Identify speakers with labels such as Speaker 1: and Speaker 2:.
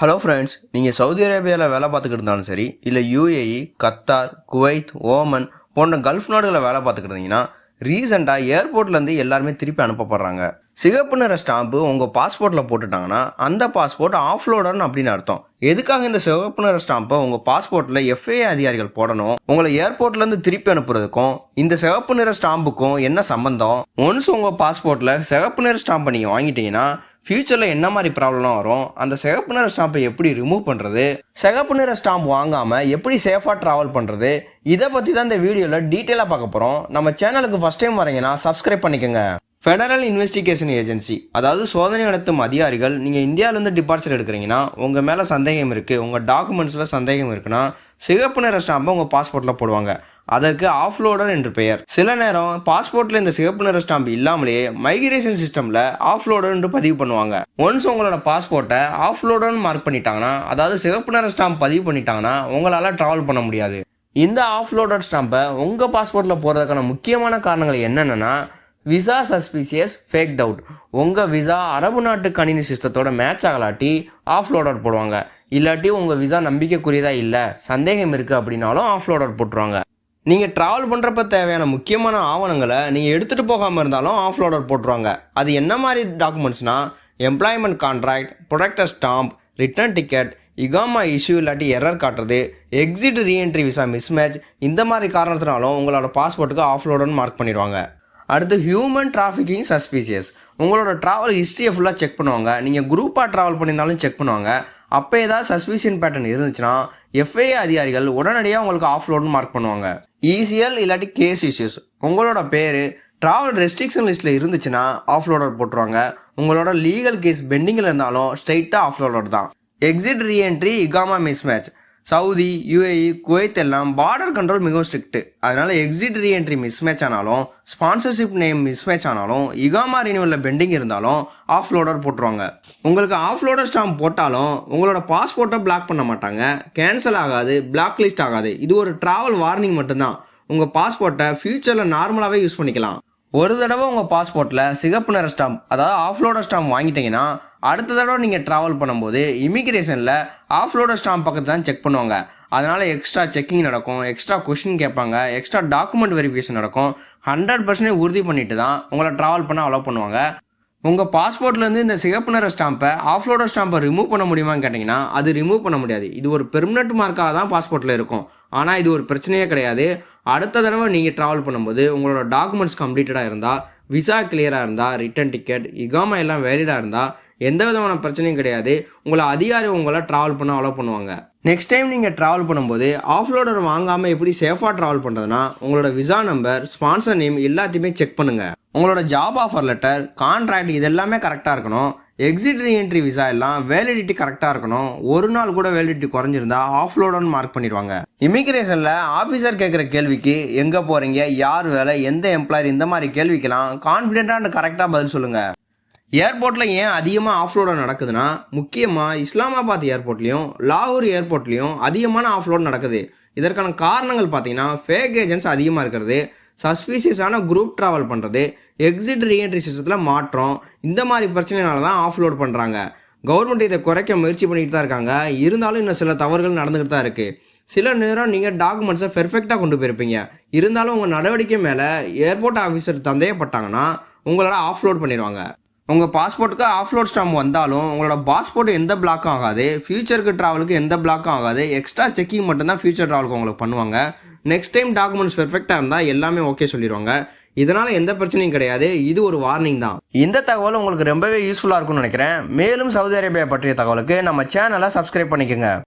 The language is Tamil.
Speaker 1: ஹலோ ஃப்ரெண்ட்ஸ் நீங்கள் சவுதி அரேபியாவில் வேலை பார்த்துக்கிட்டு இருந்தாலும் சரி இல்லை யூஏஇ கத்தார் குவைத் ஓமன் போன்ற கல்ஃப் நாடுகளில் வேலை பார்த்துக்கிட்டு இருந்தீங்கன்னா ரீசெண்டாக ஏர்போர்ட்லேருந்து எல்லாருமே திருப்பி அனுப்பப்படுறாங்க. சிகப்பு நிற ஸ்டாம்பு உங்கள் பாஸ்போர்ட்டில் போட்டுட்டாங்கன்னா அந்த பாஸ்போர்ட் ஆஃப்லோடர்னு அப்படின்னு அர்த்தம். எதுக்காக இந்த சிவப்பு நிற ஸ்டாம்பை உங்கள் பாஸ்போர்ட்டில் எஃப்ஏ அதிகாரிகள் போடணும்? உங்களை ஏர்போர்ட்லேருந்து திருப்பி அனுப்புறதுக்கும் இந்த சிவப்பு நிற ஸ்டாம்புக்கும் என்ன சம்பந்தம்? ஒன்ஸ் உங்கள் பாஸ்போர்ட்டில் சிவப்பு நிற ஸ்டாம்பை நீங்கள் வாங்கிட்டீங்கன்னா ஃப்யூச்சரில் என்ன மாதிரி ப்ராப்ளம்லாம் வரும்? அந்த சிகப்பு நிற ஸ்டாம்பை எப்படி ரிமூவ் பண்ணுறது சிகப்பு நிற ஸ்டாம்ப் வாங்காமல் எப்படி சேஃபாக ட்ராவல் பண்ணுறது இதை பற்றி தான் இந்த வீடியோவில் டீட்டெயிலாக பார்க்க போகிறோம் நம்ம சேனலுக்கு ஃபஸ்ட் டைம் வரீங்கன்னா சப்ஸ்கிரைப் பண்ணிக்கோங்க. ஃபெடரல் இன்வெஸ்டிகேஷன் ஏஜென்சி அதாவது சோதனை நடத்தும் அதிகாரிகள் நீங்கள் இந்தியாவிலேருந்து டிபார்ச்சர் எடுக்கிறீங்கன்னா உங்கள் மேலே சந்தேகம் இருக்குது உங்கள் டாக்குமெண்ட்ஸில் சந்தேகம் இருக்குன்னா சிகப்பு நிற ஸ்டாம்பை உங்கள் பாஸ்போர்ட்டில் போடுவாங்க. அதற்கு ஆஃப்லோடர் என்று பெயர். சில நேரம் பாஸ்போர்ட்டில் இந்த சிகப்பு நிற ஸ்டாம்ப் இல்லாமலேயே மைக்ரேஷன் சிஸ்டமில் ஆஃப்லோடர் என்று பதிவு பண்ணுவாங்க. ஒன்ஸ் உங்களோட பாஸ்போர்ட்டை ஆஃப்லோடர்னு மார்க் பண்ணிட்டாங்கன்னா அதாவது சிகப்பு நிற ஸ்டாம்ப் பதிவு பண்ணிட்டாங்கன்னா உங்களால் ட்ராவல் பண்ண முடியாது. இந்த ஆஃப்லோடர் ஸ்டாம்பை உங்கள் பாஸ்போர்ட்டில் போகிறதுக்கான முக்கியமான காரணங்கள் என்னென்னா விசா சஸ்பீசியஸ் ஃபேக் டவுட் உங்கள் விசா அரபு நாட்டு கணினி சிஸ்டத்தோட மேட்ச் ஆகலாட்டி ஆஃப்லோடர் போடுவாங்க. இல்லாட்டி உங்கள் விசா நம்பிக்கைக்குரியதாக இல்லை சந்தேகம் இருக்குது அப்படின்னாலும் ஆஃப்லோடர் போட்டுருவாங்க. நீங்கள் ட்ராவல் பண்ணுறப்ப தேவையான முக்கியமான ஆவணங்களை நீங்கள் எடுத்துகிட்டு போகாமல் இருந்தாலும் ஆஃப்லோடர் போட்டுருவாங்க. அது என்ன மாதிரி டாக்குமெண்ட்ஸ்னால் employment contract protector stamp return ticket இகாமா issue இல்லாட்டி எரர் காட்டுறது எக்ஸிட் ரீஎன்ட்ரி விசா மிஸ்மேட்ச் இந்த மாதிரி காரணத்தினாலும் உங்களோட பாஸ்போர்ட்டுக்கு ஆஃப்லோடர்னு மார்க் பண்ணிடுவாங்க. அடுத்து ஹியூமன் டிராஃபிக்கிங் சஸ்பீசியஸ் உங்களோட ட்ராவல் ஹிஸ்ட்ரியை ஃபுல்லாக செக் பண்ணுவாங்க. நீங்கள் குரூப்பாக ட்ராவல் பண்ணியிருந்தாலும் செக் பண்ணுவாங்க. அப்போ ஏதாவது சஸ்பீஷியன் பேட்டர்ன் இருந்துச்சுன்னா எஃப்ஏ அதிகாரிகள் உடனடியாக உங்களுக்கு ஆஃப்லோடுன்னு மார்க் பண்ணுவாங்க. ஈசிஎல் இல்லாட்டி கேஸ் இஷ்யூஸ் உங்களோட பேர் ட்ராவல் ரெஸ்ட்ரிக்ஷன் லிஸ்ட்டில் இருந்துச்சுன்னா ஆஃப்லோடர் போட்டுருவாங்க. உங்களோட லீகல் கேஸ் பெண்டிங்கில் இருந்தாலும் ஸ்ட்ரைட்டாக ஆஃப்லோடர் தான். எக்ஸிட் ரீஎன்ட்ரி இகாமா mismatch Saudi UAE Kuwait எல்லாம் பார்டர் கண்ட்ரோல் மிகவும் ஸ்ட்ரிக்ட்டு அதனால் எக்ஸிட் ரீஎன்ட்ரி மிஸ்மேட்ச் ஆனாலும் ஸ்பான்சர்ஷிப் நேம் மிஸ்மேட்ச் ஆனாலும் இகாமா ரினியூவலில் பெண்டிங் இருந்தாலும் ஆஃப் லோடர் போட்டுருவாங்க. உங்களுக்கு ஆஃப் லோடர் ஸ்டாம்ப் போட்டாலும் உங்களோட பாஸ்போர்ட்டை பிளாக் பண்ண மாட்டாங்க. கேன்சல் ஆகாது பிளாக் லிஸ்ட் ஆகாது. இது ஒரு ட்ராவல் வார்னிங் மட்டும்தான். உங்கள் பாஸ்போர்ட்டை ஃப்யூச்சரில் நார்மலாகவே யூஸ் பண்ணிக்கலாம். ஒரு தடவை உங்கள் பாஸ்போர்ட்டில் சிகப்பு நிற ஸ்டாம்ப் அதாவது ஆஃப்லோடர் ஸ்டாம்ப் வாங்கிட்டீங்கன்னா அடுத்த தடவை நீங்கள் ட்ராவல் பண்ணும்போது இமிக்ரேஷனில் ஆஃப்லோடர் ஸ்டாம்ப் பக்கத்து தான் செக் பண்ணுவாங்க. அதனால் எக்ஸ்ட்ரா செக்கிங் நடக்கும் எக்ஸ்ட்ரா கொஷின் கேட்பாங்க எக்ஸ்ட்ரா டாக்குமெண்ட் வெரிஃபிகேஷன் நடக்கும். ஹண்ட்ரட் பர்சன்டேஜ் உறுதி பண்ணிட்டு தான் உங்களை ட்ராவல் பண்ண அலோவ் பண்ணுவாங்க. உங்கள் பாஸ்போர்ட்லேருந்து இந்த சிகப்பு நிற ஸ்டாம்பை ஆஃப்லோடர் ஸ்டாம்பை ரிமூவ் பண்ண முடியுமான்னு கேட்டிங்கன்னா அது ரிமூவ் பண்ண முடியாது. இது ஒரு பெர்மனெண்ட் மார்க்காக தான் பாஸ்போர்ட்டில் இருக்கும். ஆனால் இது ஒரு பிரச்சனையே கிடையாது. அடுத்த தடவை நீங்கள் ட்ராவல் பண்ணும்போது உங்களோட டாக்குமெண்ட்ஸ் கம்ப்ளீட்டடாக இருந்தால் விசா கிளியராக இருந்தால் ரிட்டன் டிக்கெட் இகாமா எல்லாம் வேலிடாக இருந்தால் எந்த விதமான பிரச்சனையும் கிடையாது. உங்களை அதிகாரி உங்களை ட்ராவல் பண்ண அலோவ் பண்ணுவாங்க. நெக்ஸ்ட் டைம் நீங்கள் ட்ராவல் பண்ணும்போது ஆஃப்லோடர் வாங்காமல் எப்படி சேஃபாக ட்ராவல் பண்ணுறதுனா உங்களோட விசா நம்பர் ஸ்பான்சர் நேம் எல்லாத்தையுமே செக் பண்ணுங்கள் உங்களோட ஜாப் ஆஃபர் லெட்டர் கான்ட்ராக்ட் இது எல்லாமே கரெக்டாக இருக்கணும். எக்ஸிட் ரீஎன்ட்ரி விசா எல்லாம் வேலிடிட்டி கரெக்டாக இருக்கணும். ஒரு நாள் கூட வேலிடிட்டி குறைஞ்சிருந்தா ஆஃப்லோடன்னு மார்க் பண்ணிடுவாங்க. இமிக்ரேஷனில் ஆஃபீஸர் கேட்குற கேள்விக்கு எங்கே போகிறீங்க யார் வேலை எந்த எம்ப்ளாயர் இந்த மாதிரி கேள்விக்கெல்லாம் கான்ஃபிடென்ட்டாக கரெக்டாக பதில் சொல்லுங்கள் ஏர்போர்ட்டில் ஏன் அதிகமாக ஆஃப்லோடு நடக்குதுன்னா முக்கியமாக இஸ்லாமாபாத் ஏர்போர்ட்லேயும் லாகூர் ஏர்போர்ட்லேயும் அதிகமான ஆஃப்லோட் நடக்குது. இதற்கான காரணங்கள் பார்த்தீங்கன்னா ஃபேக் ஏஜென்ட்ஸ் அதிகமாக இருக்கிறது. சஸ்பீசியஸான குரூப் ட்ராவல் பண்ணுறது எக்ஸிட் ரீஎன்ட்ரி சிஸ்டத்தில் மாற்றம் இந்த மாதிரி பிரச்சனைனால தான் ஆஃப்லோட் பண்ணுறாங்க கவர்மெண்ட் இதை குறைக்க முயற்சி பண்ணிட்டு தான் இருக்காங்க. இருந்தாலும் இன்னும் சில தவறுகள் நடந்துகிட்டு தான் இருக்குது சில நேரம் நீங்கள் டாக்குமெண்ட்ஸை பெர்ஃபெக்டாக கொண்டு போயிருப்பீங்க. இருந்தாலும் உங்கள் நடவடிக்கை மேலே ஏர்போர்ட் ஆஃபீஸர் சந்தேகப்பட்டாங்கன்னா உங்களால் ஆஃப்லோட் பண்ணிடுவாங்க. உங்கள் பாஸ்போர்ட்டுக்கு ஆஃப்லோட் ஸ்டாம்ப் வந்தாலும் உங்களோட பாஸ்போர்ட் எந்த பிளாக்கும் ஆகாது. ஃபியூச்சருக்கு ட்ராவலுக்கு எந்த பிளாக்கும் ஆகாது. எக்ஸ்ட்ரா செக்கிங் மட்டும்தான் ஃபியூச்சர் ட்ராவலுக்கு உங்களுக்கு பண்ணுவாங்க. நெக்ஸ்ட் டைம் டாக்குமெண்ட்ஸ் பெர்ஃபெக்டாக இருந்தால் எல்லாமே ஓகே சொல்லிடுவாங்க இதனால் எந்த பிரச்சனையும் கிடையாது. இது ஒரு வார்னிங் தான். இந்த தகவல் உங்களுக்கு ரொம்பவே யூஸ்ஃபுல்லாக இருக்கும்னு நினைக்கிறேன். மேலும் சவுதி அரேபியா பற்றிய தகவலுக்கு நம்ம சேனலை சப்ஸ்கிரைப் பண்ணிக்கோங்க.